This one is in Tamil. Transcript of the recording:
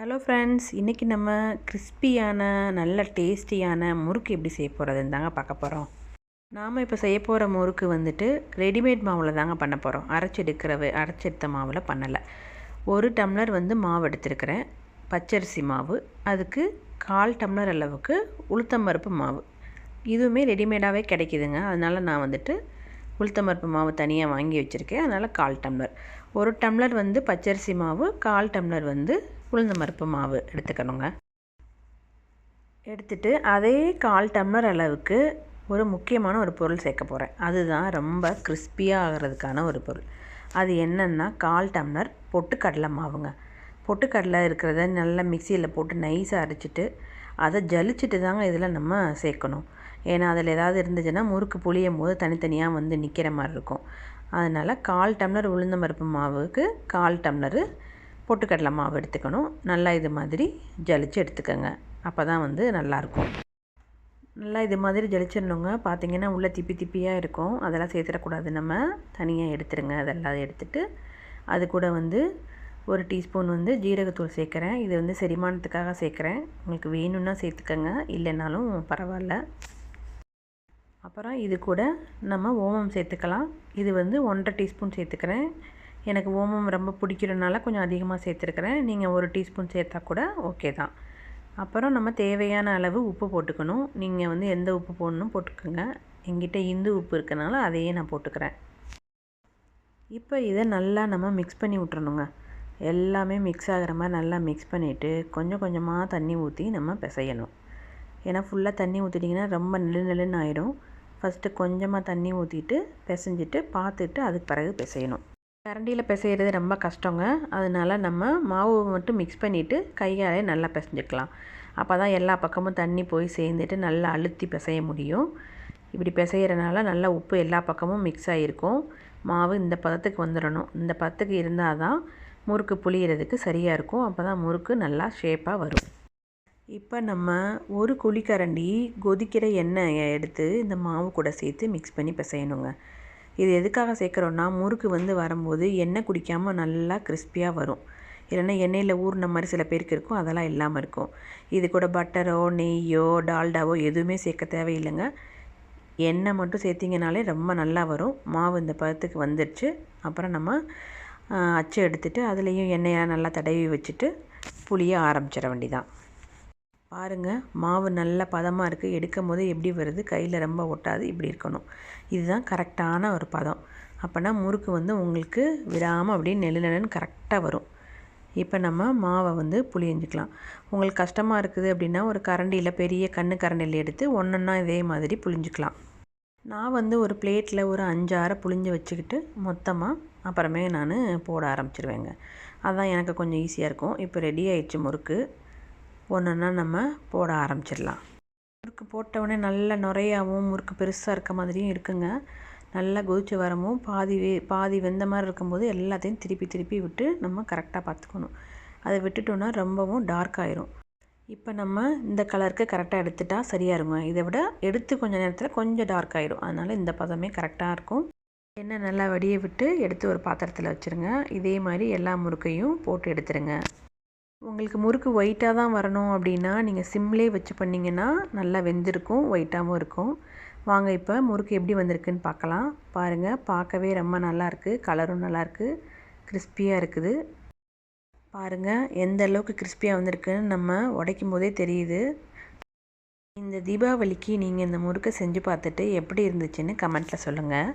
ஹலோ ஃப்ரெண்ட்ஸ் இன்றைக்கி நம்ம கிறிஸ்பியான நல்ல டேஸ்டியான முறுக்கு எப்படி செய்ய போகிறதுன்னு தாங்க பார்க்க போகிறோம் நாம் இப்போ செய்ய போகிற முறுக்கு வந்துட்டு ரெடிமேட் மாவில் தாங்க பண்ண போகிறோம் அரைச்செடுக்கிற அரைச்செடுத்த மாவில் பண்ணலை. ஒரு டம்ளர் வந்து மாவு எடுத்துருக்கிறேன். பச்சரிசி மாவு அதுக்கு கால் டம்ளர் அளவுக்கு உளுத்தம்பருப்பு மாவு. இதுவுமே ரெடிமேடாகவே கிடைக்கிதுங்க. அதனால் நான் வந்துட்டு உளுத்தம்பருப்பு மாவு தனியாக வாங்கி வச்சுருக்கேன். அதனால் கால் டம்ளர். ஒரு டம்ளர் வந்து பச்சரிசி மாவு கால் டம்ளர் வந்து உளுந்தம்பருப்பு மாவு எடுத்துக்கணுங்க. எடுத்துட்டு அதே கால் டம்ளர் அளவுக்கு ஒரு முக்கியமான ஒரு பொருள் சேர்க்க போகிறேன் அதுதான் ரொம்ப கிறிஸ்பியாக ஆகிறதுக்கான ஒரு பொருள். அது என்னென்னா கால் டம்ளர் பொட்டுக்கடலை மாவுங்க. பொட்டுக்கடலை இருக்கிறத நல்லா மிக்சியில் போட்டு நைஸாக அரைச்சிட்டு அதை ஜலிச்சுட்டு தாங்க இதில் நம்ம சேர்க்கணும். ஏன்னா அதில் ஏதாவது இருந்துச்சுன்னா முறுக்கு புளியும் போது தனித்தனியாக வந்து நிற்கிற மாதிரி இருக்கும். அதனால் கால் டம்ளர் உளுந்தம்பருப்பு மாவுக்கு கால் டம்ளரு பொட்டுக்கடலை மாவு எடுத்துக்கணும். நல்லா இது மாதிரி ஜலிச்சு எடுத்துக்கோங்க. அப்போ தான் வந்து நல்லாயிருக்கும். நல்லா இது மாதிரி ஜலிச்சிடணுங்க. பார்த்திங்கன்னா உள்ளே திப்பி திப்பியாக இருக்கும். அதெல்லாம் சேர்த்துடக்கூடாது. நம்ம தனியாக எடுத்துருங்க. அதெல்லாம் எடுத்துட்டு அது கூட வந்து ஒரு டீஸ்பூன் வந்து ஜீரகத்தூள் சேர்க்குறேன். இது வந்து செரிமானத்துக்காக சேர்க்குறேன். உங்களுக்கு வேணும்னா சேர்த்துக்கோங்க. இல்லைனாலும் பரவாயில்ல. அப்புறம் இது கூட நம்ம ஓமம் சேர்த்துக்கலாம். இது வந்து ஒன்றரை டீஸ்பூன் சேர்த்துக்கிறேன். எனக்கு ஓமம் ரொம்ப பிடிக்கிறனால கொஞ்சம் அதிகமாக சேர்த்துருக்குறேன். நீங்கள் ஒரு டீஸ்பூன் சேர்த்தா கூட ஓகே தான். அப்புறம் நம்ம தேவையான அளவு உப்பு போட்டுக்கணும். நீங்கள் வந்து எந்த உப்பு போடணும் போட்டுக்கோங்க. எங்கிட்ட இந்து உப்பு இருக்கனால அதையே நான் போட்டுக்கிறேன். இப்போ இதை நல்லா நம்ம மிக்ஸ் பண்ணி விட்றணுங்க எல்லாமே மிக்ஸ் ஆகிற மாதிரி நல்லா மிக்ஸ் பண்ணிவிட்டு கொஞ்சம் கொஞ்சமாக தண்ணி ஊற்றி நம்ம பிசையணும். ஏன்னா ஃபுல்லாக தண்ணி ஊற்றிட்டிங்கன்னா ரொம்ப நெல்லு நெல்லுன்னு ஆகிடும் ஃபஸ்ட்டு கொஞ்சமாக தண்ணி ஊற்றிட்டு பிசைஞ்சிட்டு பார்த்துட்டு அதுக்கு பிறகு பிசையணும். கரண்டியில் பிசைகிறது ரொம்ப கஷ்டங்க. அதனால் நம்ம மாவு மட்டும் மிக்ஸ் பண்ணிவிட்டு கையாலே நல்லா பிசைஞ்சிக்கலாம். அப்போ தான் எல்லா பக்கமும் தண்ணி போய் சேர்ந்துட்டு நல்லா அழுத்தி பிசைய முடியும். இப்படி பிசைகிறனால நல்லா உப்பு எல்லா பக்கமும் மிக்ஸ் ஆகிருக்கும் மாவு இந்த பதத்துக்கு வந்துடணும். இந்த பதத்துக்கு இருந்தால் தான் முறுக்கு புளியறதுக்கு சரியாக இருக்கும். அப்போ தான் முறுக்கு நல்லா ஷேப்பாக வரும். இப்போ நம்ம ஒரு குழிக்கரண்டி கொதிக்கிற எண்ணெயை எடுத்து இந்த மாவு கூட சேர்த்து மிக்ஸ் பண்ணி பிசையணுங்க. இது எதுக்காக சேர்க்குறோன்னா முறுக்கு வந்து வரும்போது எண்ணெய் குடிக்காமல் நல்லா கிறிஸ்பியாக வரும். இல்லைன்னா எண்ணெயில் ஊறின மாதிரி சில பேருக்கு இருக்கும். அதெல்லாம் இல்லாமல் இருக்கும். இது கூட பட்டரோ நெய்யோ டால்டாவோ எதுவுமே சேர்க்க தேவையில்லைங்க. எண்ணெய் மட்டும் சேர்த்திங்கனாலே ரொம்ப நல்லா வரும். மாவு இந்த பதத்துக்கு வந்துடுச்சு. அப்புறம் நம்ம அச்சு எடுத்துகிட்டு அதுலேயும் எண்ணெயாக நல்லா தடவி வச்சுட்டு புளிய ஆரம்பிச்சிட வேண்டிதான் பாருங்கள் மாவு நல்ல பதமாக இருக்குது எடுக்கும் போது எப்படி வருது? கையில் ரொம்ப ஒட்டாது இப்படி இருக்கணும். இதுதான் கரெக்டான ஒரு பதம். அப்போனா முறுக்கு வந்து உங்களுக்கு விடாமல் அப்படியே நெழு நெல்லுன்னு கரெக்டாக வரும். இப்போ நம்ம மாவை வந்து புளியஞ்சிக்கலாம். உங்களுக்கு கஷ்டமாக இருக்குது அப்படின்னா ஒரு கரண்டியில் பெரிய கண்ணு கரண்டியில் எடுத்து ஒன்றொன்னா இதே மாதிரி புளிஞ்சிக்கலாம். நான் வந்து ஒரு பிளேட்டில் ஒரு அஞ்சாறு புளிஞ்சு வச்சுக்கிட்டு மொத்தமாக அப்புறமே நான் போட ஆரம்பிச்சிருவேங்க. அதுதான் எனக்கு கொஞ்சம் ஈஸியாக இருக்கும். இப்போ ரெடி ஆயிடுச்சு முறுக்கு. ஒன்றுன்னா நம்ம போட ஆரம்பிச்சிடலாம். முறுக்கு போட்டவுடனே நல்ல நுரையாகவும் முறுக்கு பெருசாக இருக்க மாதிரியும் இருக்குங்க. நல்லா கொதிச்சு வரமும் பாதி வே பாதி வெந்த மாதிரி இருக்கும்போது எல்லாத்தையும் திருப்பி திருப்பி விட்டு நம்ம கரெக்டாக பார்த்துக்கணும். அதை விட்டுட்டோன்னா ரொம்பவும் டார்க் ஆயிரும். இப்போ நம்ம இந்த கலருக்கு கரெக்டாக எடுத்துட்டால் சரியாக இருக்கும் இதை விட எடுத்து கொஞ்சம் நேரத்தில் கொஞ்சம் டார்க் ஆயிரும். அதனால் இந்த பதமே கரெக்டாக இருக்கும். எண்ணெய் நல்லா வடிய விட்டு எடுத்து ஒரு பாத்திரத்தில் வச்சுருங்க. இதே மாதிரி எல்லா முறுக்கையும் போட்டு எடுத்துருங்க. உங்களுக்கு முறுக்கு ஒயிட்டாக தான் வரணும் அப்படின்னா நீங்கள் சிம்லேயே வச்சு பண்ணிங்கன்னா நல்லா வெந்திருக்கும் ஒயிட்டாகவும் இருக்கும். வாங்க இப்போ முறுக்கு எப்படி வந்திருக்குன்னு பார்க்கலாம். பாருங்கள் பார்க்கவே ரொம்ப நல்லாயிருக்கு கலரும் நல்லாயிருக்கு கிறிஸ்பியாக இருக்குது. பாருங்கள் எந்த அளவுக்கு கிறிஸ்பியாக வந்திருக்குன்னு நம்ம உடைக்கும் போதே தெரியுது. இந்த தீபாவளிக்கு நீங்கள் இந்த முறுக்கை செஞ்சு பார்த்துட்டு எப்படி இருந்துச்சுன்னு கமெண்ட்டில் சொல்லுங்கள்